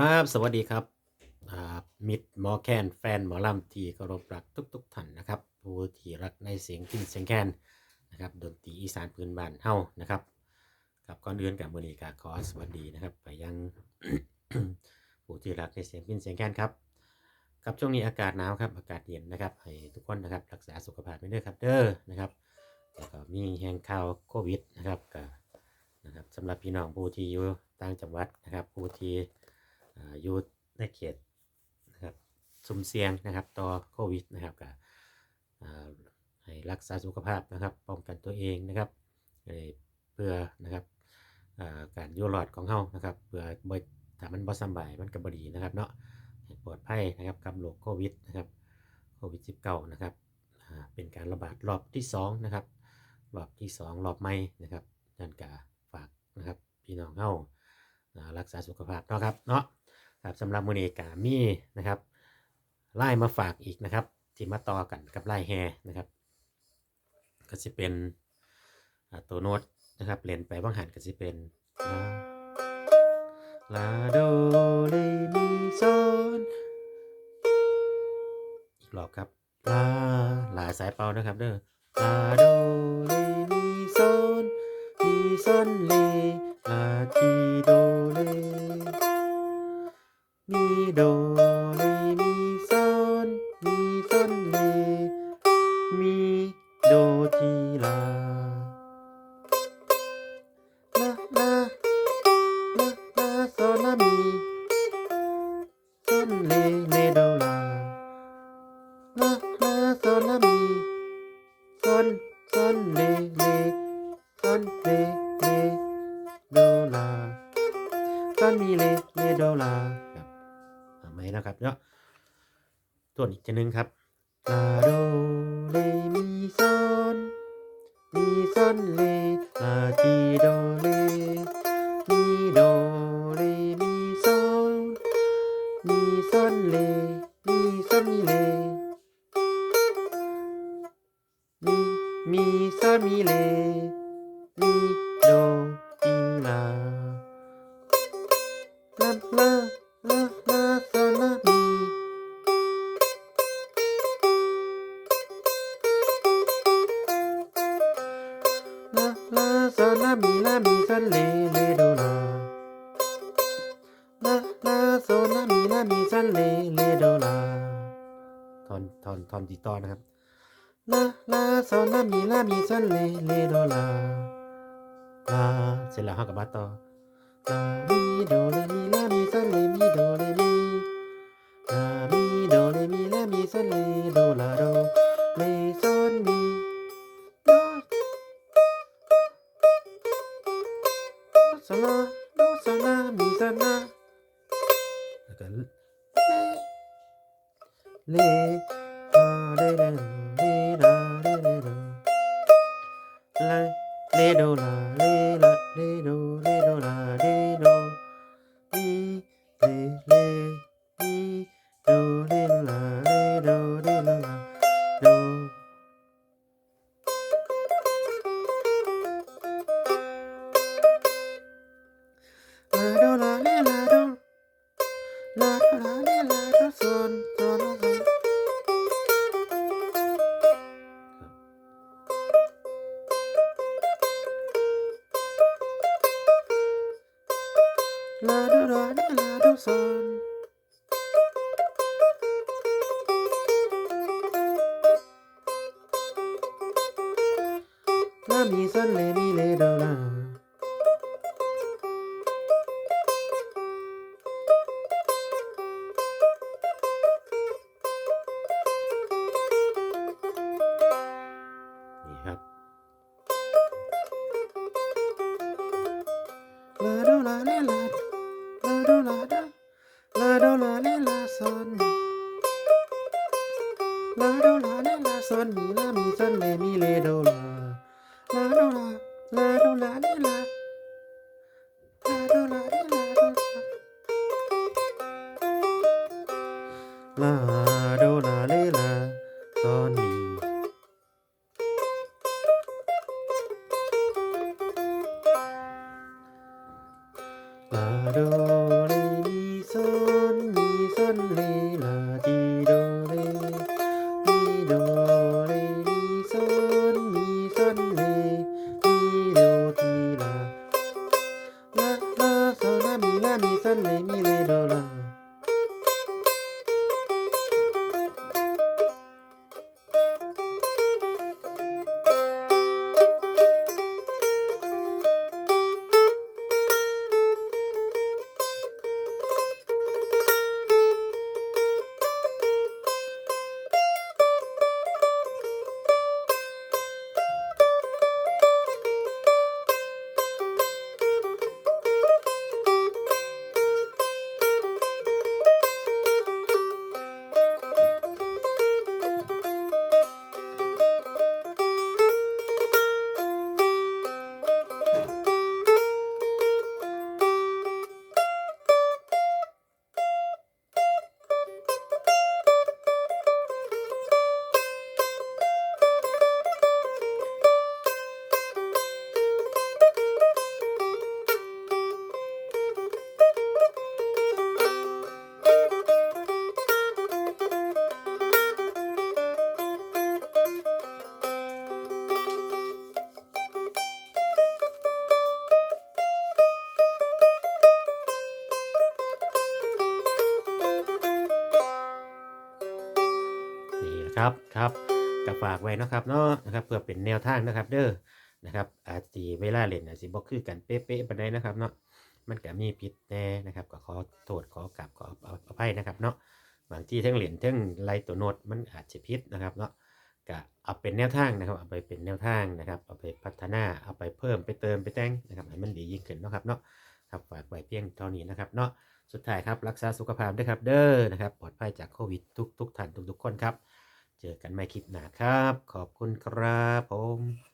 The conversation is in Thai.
ครับ สวัสดีครับมิตรหมอแคนแฟนหมอลำที่เคารพรักทุกๆท่านนะครับผู้ที่รักในเสียงพินเสียงแคนนะครับดนตรีอีสานพื้นบ้านเฮานะครับกับก่อนอื่นกับมือนีก็ขอสวัสดีนะครับ ไปยังผู้ที่รักในเสียงพินเสียงแคนครับกับช่วงนี้อากาศหนาวครับอากาศเย็นนะครับให้ทุกคนนะครับรักษาสุขภาพไว้ด้วยครับเด้อนะครับแล้วก็มีแห่งข่าวโควิดนะครับก็นะครับสำหรับพี่น้องผู้ที่อยู่ต่างจังหวัดนะครับผู้ที่ อยู่ในเขตนะครับสุ่มเสี่ยงนะครับต่อโควิดนะครับก็อ่าให้รักษาสุขภาพนะครับ ป้องกันตัวเองนะครับเพื่อนะครับการอยู่รอดของเฮานะครับเพื่อบ่ถ้ามันบ่สบายมันก็บ่ดีนะครับเนาะปลอดภัยนะครับกับโรคโควิดนะครับโควิด -19 นะครับเป็นการระบาดรอบที่สองนะครับรอบที่สองรอบใหม่นะครับนั่นก็ฝากนะครับพี่น้องเฮาอ่ารักษาสุขภาพเนาะครับเนาะ ครับสำหรับมือนีกามีนะครับไล่มาฝากอีกนะครับ ที่มาต่อกันกับไล่แฮนะครับ ก็จะเป็นตัวโน้ตนะครับเล่นไปบ้างหันก็จะเป็นลาลาโดเรมีโซนอีกรอบครับลาลาสายเป่านะครับเด้อลาโดเรมีโซนมีซนเลลาทีโดเร มีโด ตัวอีกจะนึงครับลาโดเรมีซอนมีซอนเลลาทีโดเลมีโดเรมีซอนมีซอนเลมีซอนเลมีมีซอนมีเลมีาลามีลามีซันเลเลโดลาลาลาโซลามีลามีซันเลเลโดลาทอนทอนทอนตีตอนะครับลาลาโซลามีลามีซันเลเลโดลาลาเสร็จแล้วห้ากับบัตต่อลามีโดเรมีลามีซันเลมีโดเรมีลามีโดเรมีลามีซันเลโดลาโด แล้ ลามีซอนเลาโดลาเลลานีซันเลมีเลโดลานี่น ครับครับกับฝากไว้นะครับเนาะนะครับเพื่อเป็นแนวทางนะครับ เด้อนะครับอาจสิเวลาเล่นอาจสิบ่คือกันเป๊ะๆไปานใดนะครับเนาะมันก็มีผิดแน่นะครับ ก็ขอโทษขอกราบขออภัยนะครับเนาะบางที่ทั้งเหรียญทั้งไลตัวโนดมันอาจจะผิดนะครับเนาะก็เอาเป็นแนวทางนะครับ เอาไปเป็นแนวทางนะครับเอาไปพัฒนาเอาไปเพิ่มไปเติมไปแต่งนะครับให้มันดียิ่งขึ้นนะครับเนาะครับฝากไว้เพียงเท่านี้นะครับเนาะสุดท้ายครับรักษาสุขภาพด้วยครับเด้อนะครับปลอดภัยจากโควิดทุกทุกท่านทุกๆคนครับ เจอกันใหม่คลิปหน้าครับ ขอบคุณครับผม